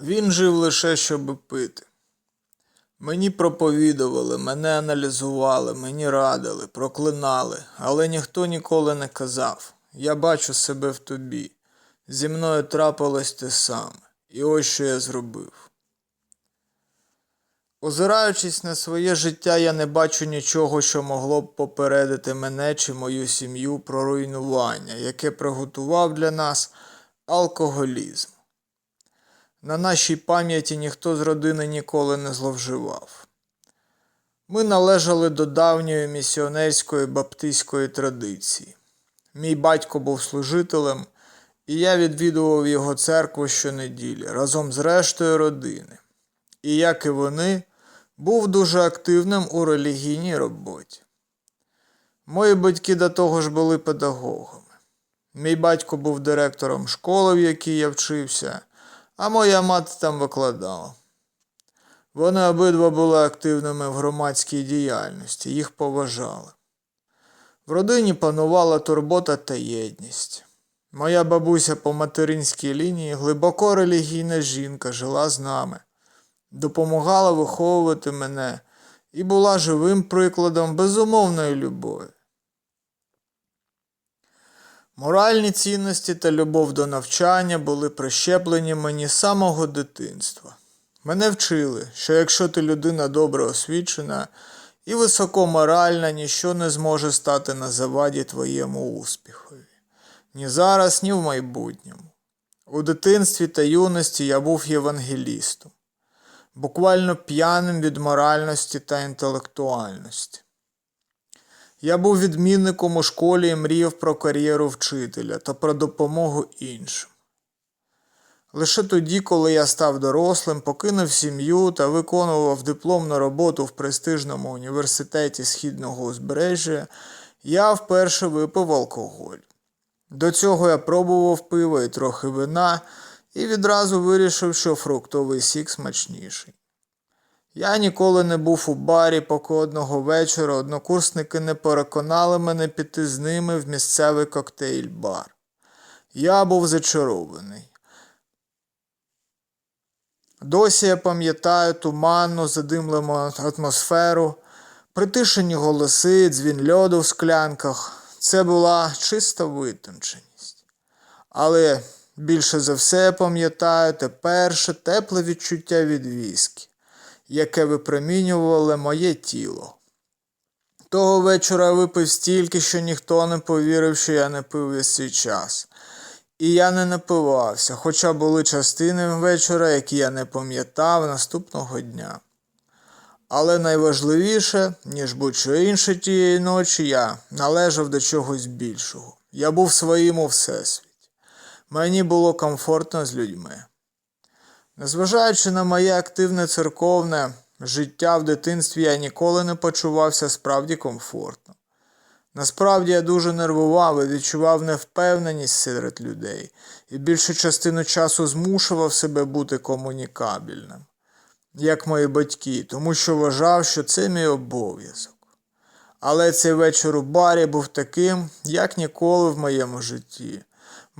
Він жив лише, щоб пити. Мені проповідували, мене аналізували, мені радили, проклинали, але ніхто ніколи не казав Я бачу себе в тобі. Зі мною трапилось те саме, і ось що я зробив. Озираючись на своє життя, я не бачу нічого, що могло б попередити мене чи мою сім'ю про руйнування, яке приготував для нас алкоголізм. На нашій пам'яті ніхто з родини ніколи не зловживав. Ми належали до давньої місіонерської баптистської традиції. Мій батько був служителем, і я відвідував його церкву щонеділі разом з рештою родини. І, як і вони, був дуже активним у релігійній роботі. Мої батьки до того ж були педагогами. Мій батько був директором школи, в якій я вчився, а моя мати там викладала. Вони обидва були активними в громадській діяльності, їх поважали. В родині панувала турбота та єдність. Моя бабуся по материнській лінії, глибоко релігійна жінка, жила з нами, допомагала виховувати мене і була живим прикладом безумовної любові. Моральні цінності та любов до навчання були прищеплені мені з самого дитинства. Мене вчили, що якщо ти людина добре освічена і високоморальна, ніщо не зможе стати на заваді твоєму успіхові. Ні зараз, ні в майбутньому. У дитинстві та юності я був євангелістом, буквально п'яним від моральності та інтелектуальності. Я був відмінником у школі і мріяв про кар'єру вчителя та про допомогу іншим. Лише тоді, коли я став дорослим, покинув сім'ю та виконував дипломну роботу в престижному університеті Східного узбережжя, я вперше випив алкоголь. До цього я пробував пиво і трохи вина і відразу вирішив, що фруктовий сік смачніший. Я ніколи не був у барі, поки одного вечора однокурсники не переконали мене піти з ними в місцевий коктейль-бар. Я був зачарований. Досі я пам'ятаю туманну, задимлену атмосферу, притишені голоси, дзвін льоду в склянках. Це була чиста витонченість. Але більше за все пам'ятаю те перше тепле відчуття від віскі, яке випромінювало моє тіло. Того вечора випив стільки, що ніхто не повірив, що я не пив весь свій час. І я не напивався, хоча були частини вечора, які я не пам'ятав наступного дня. Але найважливіше, ніж будь-що інше тієї ночі, я належав до чогось більшого. Я був своїм у всесвіті. Мені було комфортно з людьми. Незважаючи на моє активне церковне життя в дитинстві, я ніколи не почувався справді комфортно. Насправді я дуже нервував і відчував невпевненість серед людей, і більшу частину часу змушував себе бути комунікабельним, як мої батьки, тому що вважав, що це мій обов'язок. Але цей вечір у барі був таким, як ніколи в моєму житті.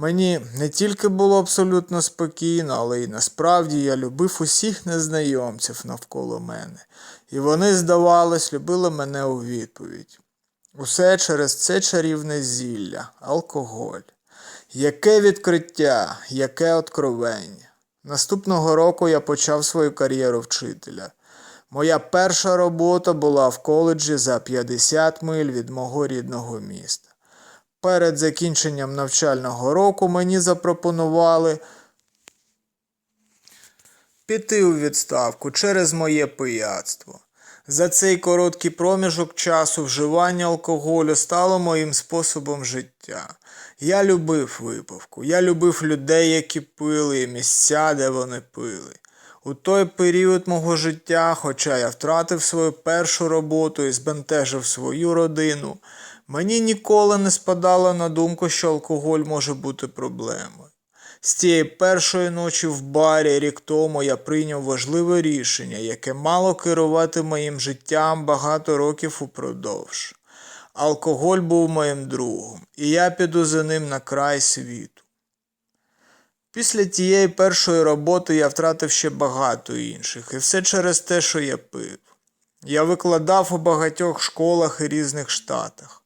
Мені не тільки було абсолютно спокійно, але й насправді я любив усіх незнайомців навколо мене, і вони, здавалось, любили мене у відповідь. Усе через це чарівне зілля, алкоголь. Яке відкриття, яке откровення. Наступного року я почав свою кар'єру вчителя. Моя перша робота була в коледжі за 50 миль від мого рідного міста. Перед закінченням навчального року мені запропонували піти у відставку через моє пияцтво. За цей короткий проміжок часу вживання алкоголю стало моїм способом життя. Я любив випивку, я любив людей, які пили, і місця, де вони пили. У той період мого життя, хоча я втратив свою першу роботу і збентежив свою родину, мені ніколи не спадало на думку, що алкоголь може бути проблемою. З тієї першої ночі в барі рік тому я прийняв важливе рішення, яке мало керувати моїм життям багато років упродовж. Алкоголь був моїм другом, і я піду за ним на край світу. Після тієї першої роботи я втратив ще багато інших, і все через те, що я пив. Я викладав у багатьох школах і різних штатах.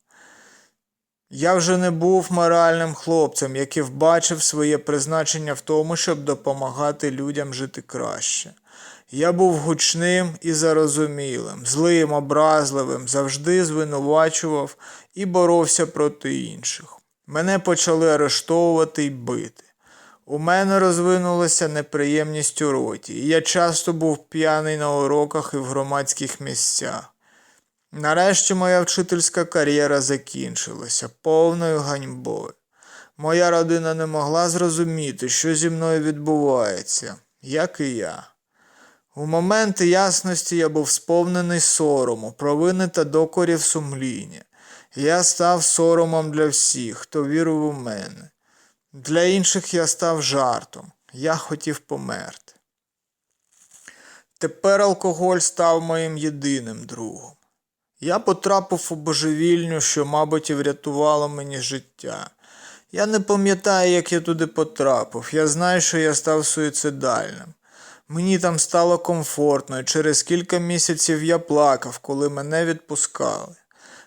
Я вже не був моральним хлопцем, який вбачив своє призначення в тому, щоб допомагати людям жити краще. Я був гучним і зарозумілим, злим, образливим, завжди звинувачував і боровся проти інших. Мене почали арештовувати і бити. У мене розвинулася неприємність у роті, і я часто був п'яний на уроках і в громадських місцях. Нарешті моя вчительська кар'єра закінчилася повною ганьбою. Моя родина не могла зрозуміти, що зі мною відбувається, як і я. У моменти ясності я був сповнений сорому, провини та докорів сумління. Я став соромом для всіх, хто вірив у мене. Для інших я став жартом. Я хотів померти. Тепер алкоголь став моїм єдиним другом. Я потрапив у божевільню, що, мабуть, і врятувало мені життя. Я не пам'ятаю, як я туди потрапив. Я знаю, що я став суїцидальним. Мені там стало комфортно, і через кілька місяців я плакав, коли мене відпускали.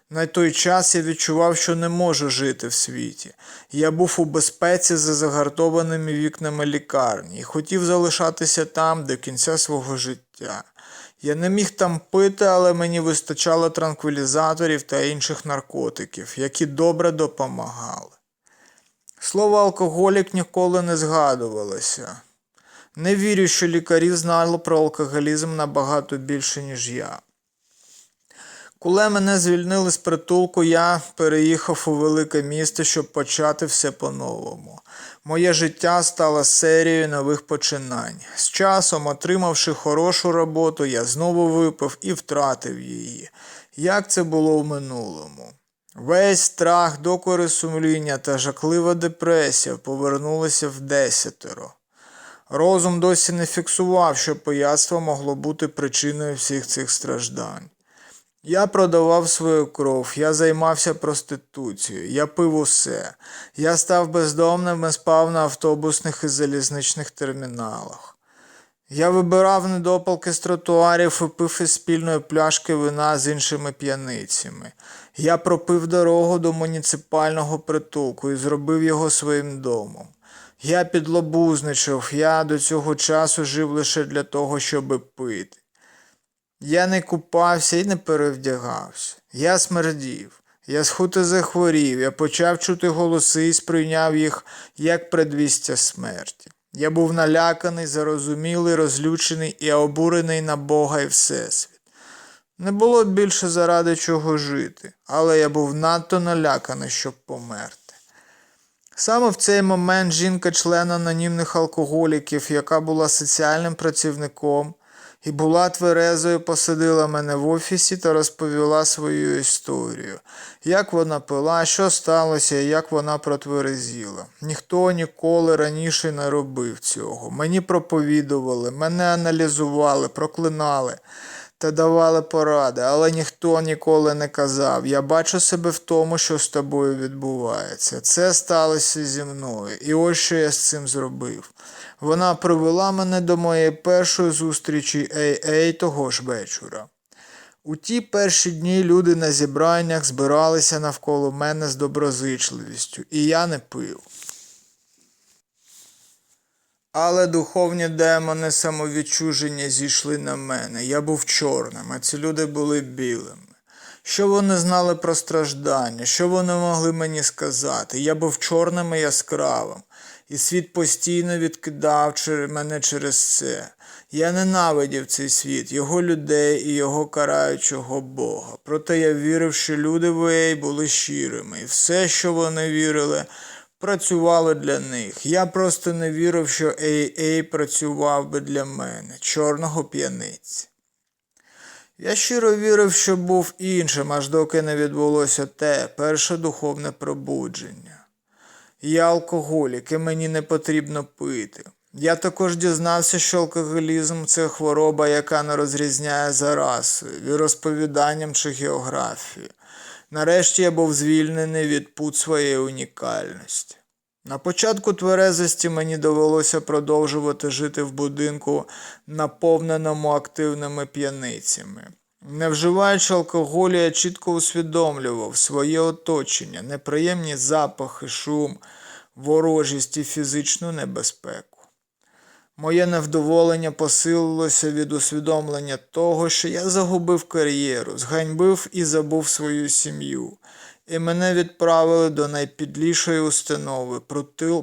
На той час я відчував, що не можу жити в світі. Я був у безпеці за загартованими вікнами лікарні і хотів залишатися там до кінця свого життя. Я не міг там пити, але мені вистачало транквілізаторів та інших наркотиків, які добре допомагали. Слово алкоголік ніколи не згадувалося. Не вірю, що лікарі знали про алкоголізм набагато більше, ніж я. Коли мене звільнили з притулку, я переїхав у велике місто, щоб почати все по-новому. Моє життя стало серією нових починань. З часом, отримавши хорошу роботу, я знову випив і втратив її. Як це було в минулому? Весь страх, докори сумління та жахлива депресія повернулися в десятеро. Розум досі не фіксував, що пияцтво могло бути причиною всіх цих страждань. Я продавав свою кров, я займався проституцією, я пив усе. Я став бездомним і спав на автобусних і залізничних терміналах. Я вибирав недопалки з тротуарів і пив із спільної пляшки вина з іншими п'яницями. Я пропив дорогу до муніципального притулку і зробив його своїм домом. Я підлобузничав, я до цього часу жив лише для того, щоби пити. Я не купався і не перевдягався. Я смердів. Я схуто захворів, я почав чути голоси і сприйняв їх як предвістя смерті. Я був наляканий, зарозумілий, розлючений і обурений на Бога і Всесвіт. Не було більше заради чого жити, але я був надто наляканий, щоб померти. Саме в цей момент жінка члена анонімних алкоголіків, яка була соціальним працівником і була тверезою, посадила мене в офісі та розповіла свою історію. Як вона пила, що сталося як вона протверезіла. Ніхто ніколи раніше не робив цього. Мені проповідували, мене аналізували, проклинали та давали поради, але ніхто ніколи не казав. Я бачу себе в тому, що з тобою відбувається. Це сталося зі мною, і ось що я з цим зробив. Вона привела мене до моєї першої зустрічі AA того ж вечора. У ті перші дні люди на зібраннях збиралися навколо мене з доброзичливістю, і я не пив. Але духовні демони самовідчуження зійшли на мене. Я був чорним, а ці люди були білими. Що вони знали про страждання, що вони могли мені сказати? Я був чорним і яскравим, і світ постійно відкидав мене через це. Я ненавидів цей світ, його людей і його караючого Бога. Проте я вірив, що люди в Ей були щирими, і все, що вони вірили, працювало для них. Я просто не вірив, що Ей працював би для мене, чорного п'яниці. Я щиро вірив, що був іншим, аж доки не відбулося те перше духовне пробудження. Я алкоголік, і мені не потрібно пити. Я також дізнався, що алкоголізм це хвороба, яка не розрізняє за расою, віросповіданням чи географією. Нарешті я був звільнений від пут своєї унікальності. На початку тверезості мені довелося продовжувати жити в будинку, наповненому активними п'яницями. Не вживаючи алкоголю, я чітко усвідомлював своє оточення, неприємні запахи, шум, ворожість і фізичну небезпеку. Моє невдоволення посилилося від усвідомлення того, що я загубив кар'єру, зганьбив і забув свою сім'ю, і мене відправили до найпідлішої установи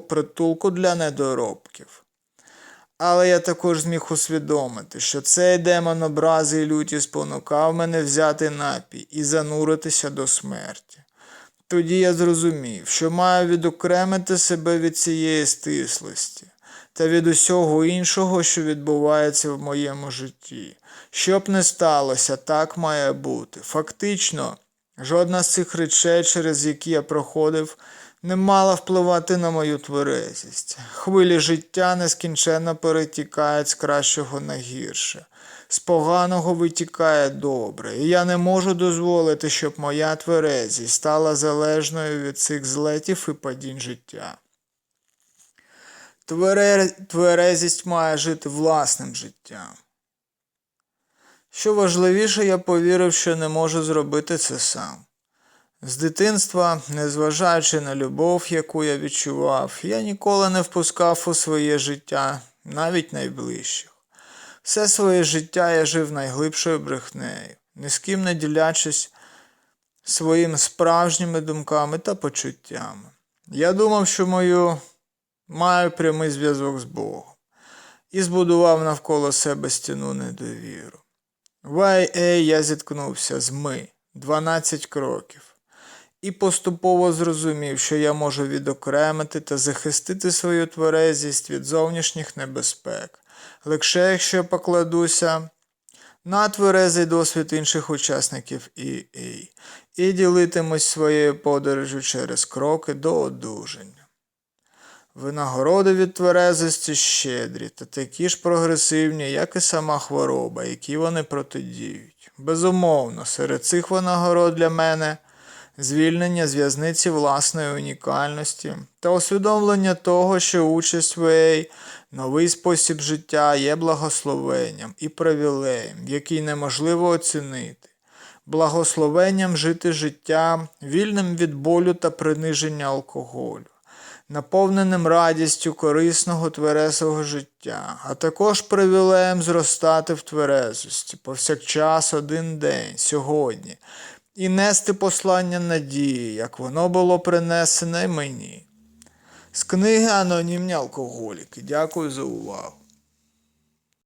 притулку для недоробків. Але я також зміг усвідомити, що цей демон образи і люті спонукав мене взяти напій і зануритися до смерті. Тоді я зрозумів, що маю відокремити себе від цієї стислості та від усього іншого, що відбувається в моєму житті. Щоб не сталося, так має бути. Фактично, жодна з цих речей, через які я проходив, не мала впливати на мою тверезість. Хвилі життя нескінченно перетікають з кращого на гірше. З поганого витікає добре, і я не можу дозволити, щоб моя тверезість стала залежною від цих злетів і падінь життя. Твере... Тверезість має жити власним життям. Що важливіше, я повірив, що не можу зробити це сам. З дитинства, незважаючи на любов, яку я відчував, я ніколи не впускав у своє життя, навіть найближчих. Все своє життя я жив найглибшою брехнею, ні з ким не ділячись своїми справжніми думками та почуттями. Я думав, що мою маю прямий зв'язок з Богом і збудував навколо себе стіну недовіру. В IA я зіткнувся з ми 12 кроків і поступово зрозумів, що я можу відокремити та захистити свою тверезість від зовнішніх небезпек, лише якщо покладуся на тверезий досвід інших учасників EA і ділитимусь своєю подорожю через кроки до одужання. Винагороди від тверезості щедрі та такі ж прогресивні, як і сама хвороба, які вони протидіють. Безумовно, серед цих винагород для мене звільнення з в'язниці власної унікальності та усвідомлення того, що участь в ЕЙ, новий спосіб життя є благословенням і привілеєм, який неможливо оцінити. Благословенням жити життям, вільним від болю та приниження алкоголю наповненим радістю корисного тверезого життя, а також привілеєм зростати в тверезості повсякчас один день, сьогодні, і нести послання надії, як воно було принесене мені. З книги Анонімні алкоголіки. Дякую за увагу.